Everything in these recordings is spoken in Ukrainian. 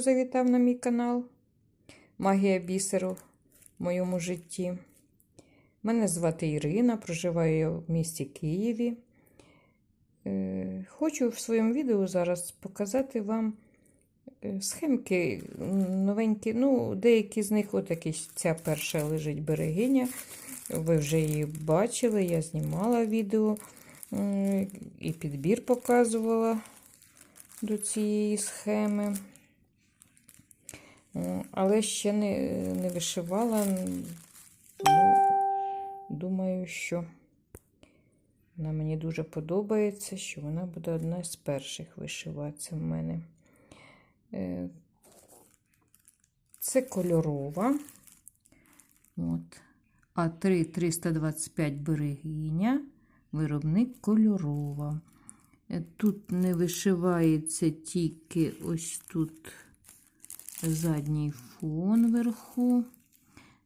завітав на мій канал. Магія бісеру в моєму житті. Мене звати Ірина, проживаю в місті Києві. Е, Хочу в своєму відео зараз показати вам е, схемки новенькі. Ну, деякі з них, отакі, ця перша лежить берегиня. Ви вже її бачили, я знімала відео і підбір показувала до цієї схеми. О, Але ще не, не вишивала. Ну, думаю, що вона мені дуже подобається, що вона буде одна з перших вишиватися в мене. Е, Це кольорова. От. А3 325 берегиня, виробник кольорова. Е, Тут не вишивається тільки ось тут задній фон вверху,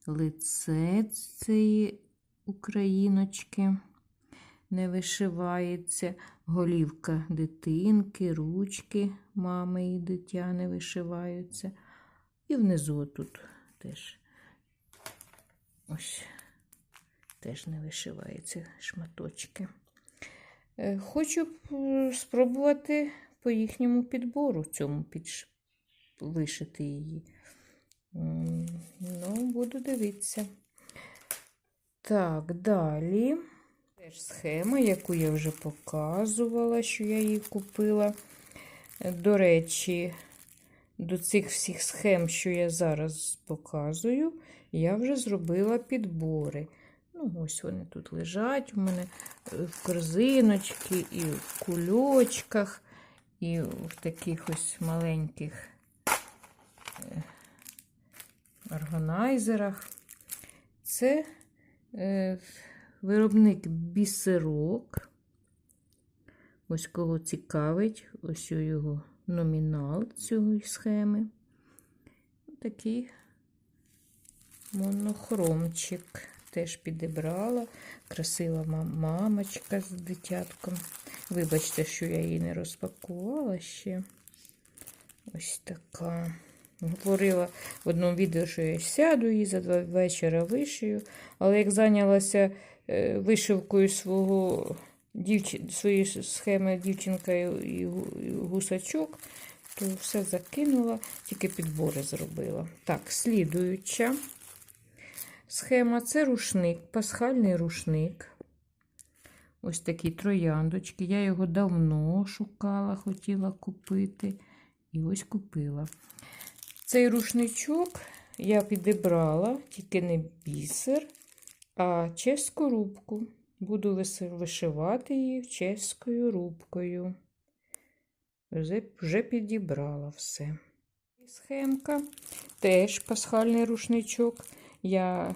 лице цієї україночки не вишивається, голівка дитинки, ручки мами і дитя не вишиваються. І внизу тут теж ось теж не вишиваються шматочки. Е, Хочу спробувати по їхньому підбору цьому підш... вишити її. Ну, буду дивитися. Так, далі. Теж схема, яку я вже показувала, що я її купила. До речі, до цих всіх схем, що я зараз показую, я вже зробила підбори. Ну, ось вони тут лежать у мене е, в корзиночки, і в кульочках, і в таких ось маленьких органайзерах. Це е, виробник бісерок. Ось кого цікавить, ось його номінал цієї схеми. Такий монохромчик. Теж підібрала. Красива мамочка з дитятком. Вибачте, що я її не розпакувала ще. Ось така. Говорила в одному відео, що я сяду її за два вечора вишию. Але як зайнялася е, вишивкою свого своєї схеми дівчинка і гусачок, то все закинула, тільки підбори зробила. Так, слідуюча схема це рушник, пасхальний рушник. Ось такі трояндочки. Я його давно шукала, хотіла купити. І ось купила. Цей рушничок я підібрала, тільки не бісер, а чеську рубку. Буду вишивати її чеською рубкою. Вже, вже підібрала все. Схемка. Теж пасхальний рушничок. Я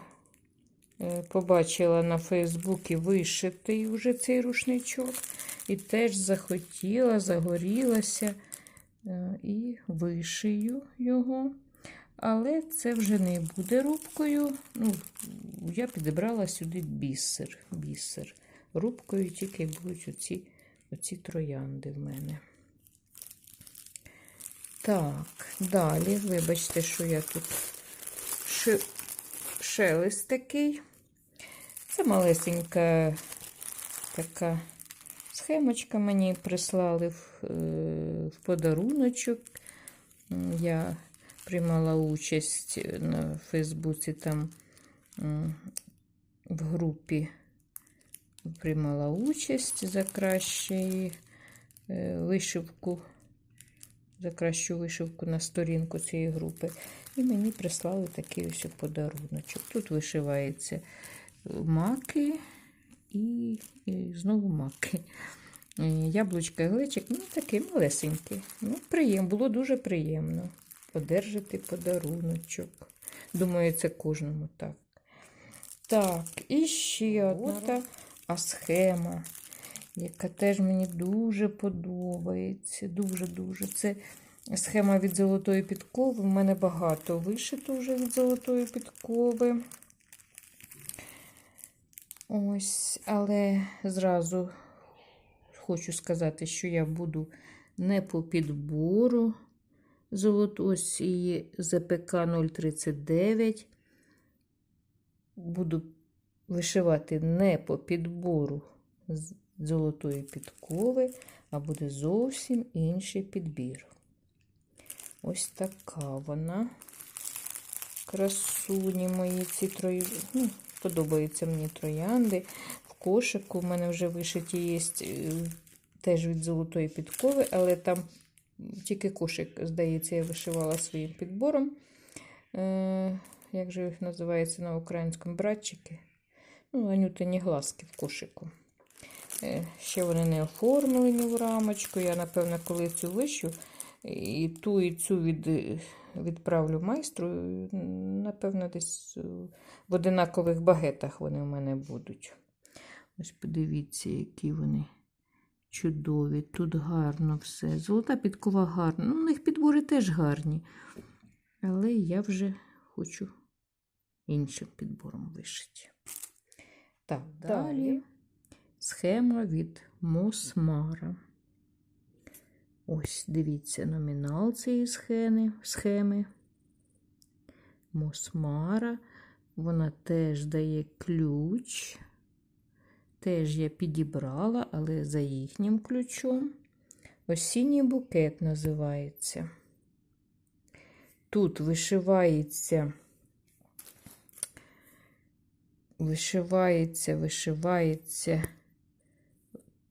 е, побачила на Фейсбуці вишитий вже цей рушничок. І теж захотіла, загорілася і вишию його. Але це вже не буде рубкою. Ну, я підібрала сюди бісер. бісер. Рубкою тільки будуть оці, оці троянди в мене. Так, далі, вибачте, що я тут ши... шелест такий. Це малесенька така схемочка мені прислали в, е, в подаруночок. Я приймала участь на Фейсбуці там в групі приймала участь за кращий е, вишивку, за кращу вишивку на сторінку цієї групи. І мені прислали такий ось подаруночок. Тут вишивається маки і, і знову маки. Е, Яблучка і глечик, ну такий малесенький. Ну, приєм, було дуже приємно одержати подаруночок. Думаю, це кожному так. Так, і ще одна та а схема, яка теж мені дуже подобається. Дуже-дуже. Це схема від золотої підкови. У мене багато вишито вже від золотої підкови. Ось, але зразу хочу сказати, що я буду не по підбору золоту, ось її ЗПК 039. Буду вишивати не по підбору золотої підкови, а буде зовсім інший підбір. Ось така вона. Красуні мої ці трої. Ну, подобаються мені троянди. Кошику в мене вже вишиті є е, теж від золотої підкови, але там тільки кошик, здається, я вишивала своїм підбором. Е, Як же їх називається на українському братчики? Ну, анютині глазки в кошику. Е, Ще вони не оформлені в рамочку. Я, напевно, коли цю вищу, і ту, і цю від, відправлю майстру. Напевно, десь е, в одинакових багетах вони в мене будуть. Ось подивіться, які вони чудові. Тут гарно все. Золота підкова гарна. Ну, у них підбори теж гарні. Але я вже хочу іншим підбором вишити. Так, далі схема від Мосмара. Ось, дивіться, номінал цієї схеми. схеми. Мосмара. Вона теж дає ключ. Теж я підібрала, але за їхнім ключом. Осінній букет називається. Тут вишивається, вишивається, вишивається.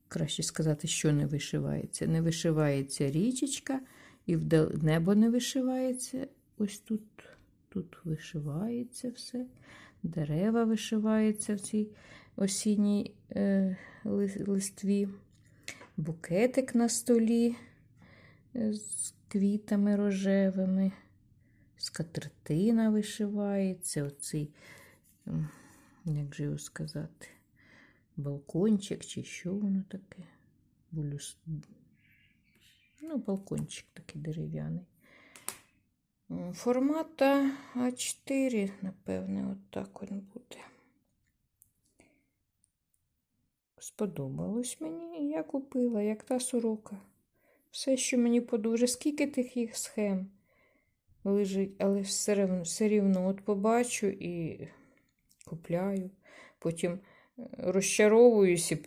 Краще сказати, що не вишивається. Не вишивається річечка, і в небо не вишивається. Ось тут тут вишивається все. Дерева вишиваються в цій осінній е, листві. Букетик на столі е, з квітами рожевими. Скатертина вишивається. Оцей, як же його сказати, балкончик чи що воно таке? Булюс... Ну, балкончик такий дерев'яний. Формата А4, напевне, от так він буде. Сподобалось мені, і я купила, як та сорока. Все, що мені подобається. Скільки тих їх схем лежить, але все рівно, все рівно от побачу і купляю. Потім розчаровуюся,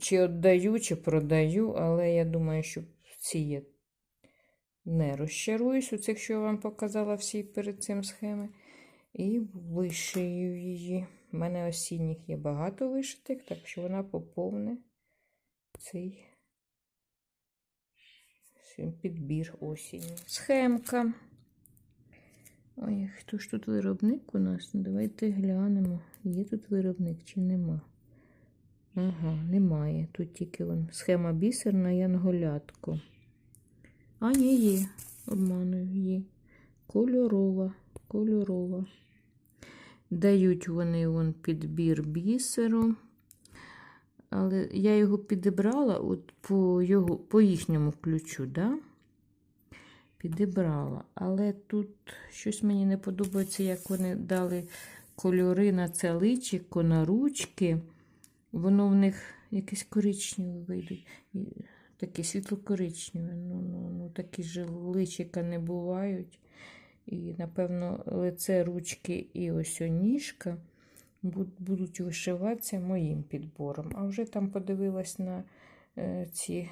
чи віддаю, чи продаю, але я думаю, що ці є не розчаруюсь, у цих, що я вам показала всі перед цим схеми. І вишию її. У мене осінніх є багато вишитих, так що вона поповне цей підбір осінню. Схемка. Ой, хто ж тут виробник у нас? Ну, Давайте глянемо. Є тут виробник чи нема? Ага, немає. Тут тільки вон схема бісерна янголятко. А, ні, є. Обманую є. Кольорова, кольорова. Дають вони вон підбір бісеру. Але я його підібрала от по його, по їхньому ключу, да? підібрала. Але тут щось мені не подобається, як вони дали кольори на це личико, на ручки. Воно в них якесь коричневе вийде. Такі світло-коричневе. Ну, ну, ну, такі ж личика не бувають. І, напевно, лице ручки і ось ніжка будуть вишиватися моїм підбором. А вже там подивилась на е, ці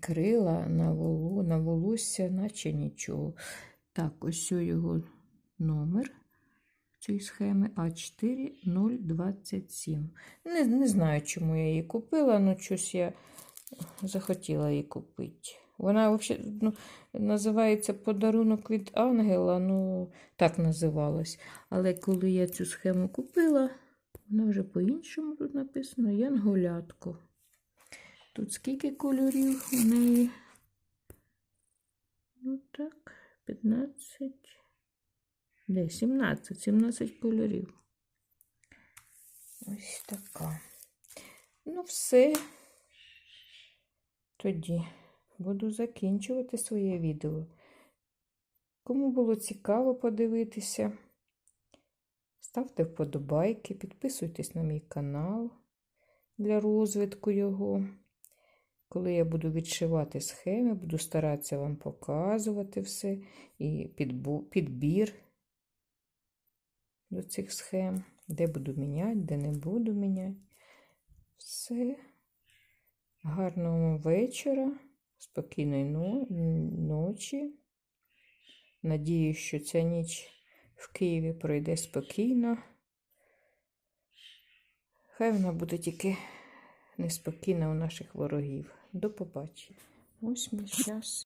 крила, на волу, на волосся, наче нічого. Так, ось його номер цієї схеми А4027. Не, не знаю, чому я її купила, але щось я захотіла її купити. Вона взагалі ну, називається подарунок від ангела, ну, так називалась. Але коли я цю схему купила, вона вже по-іншому тут написано Янголятко. Тут скільки кольорів у неї? Ну так, 15. Де? 17, 17 кольорів. Ось така. Ну, все. Тоді буду закінчувати своє відео. Кому було цікаво подивитися, ставте вподобайки, підписуйтесь на мій канал для розвитку його. Коли я буду відшивати схеми, буду старатися вам показувати все і підбір до цих схем, де буду міняти, де не буду міняти. Все. Гарного вечора, спокійної ночі. Надію, що ця ніч в Києві пройде спокійно. Хай вона буде тільки неспокійна у наших ворогів. До побачення. Ось мій зараз.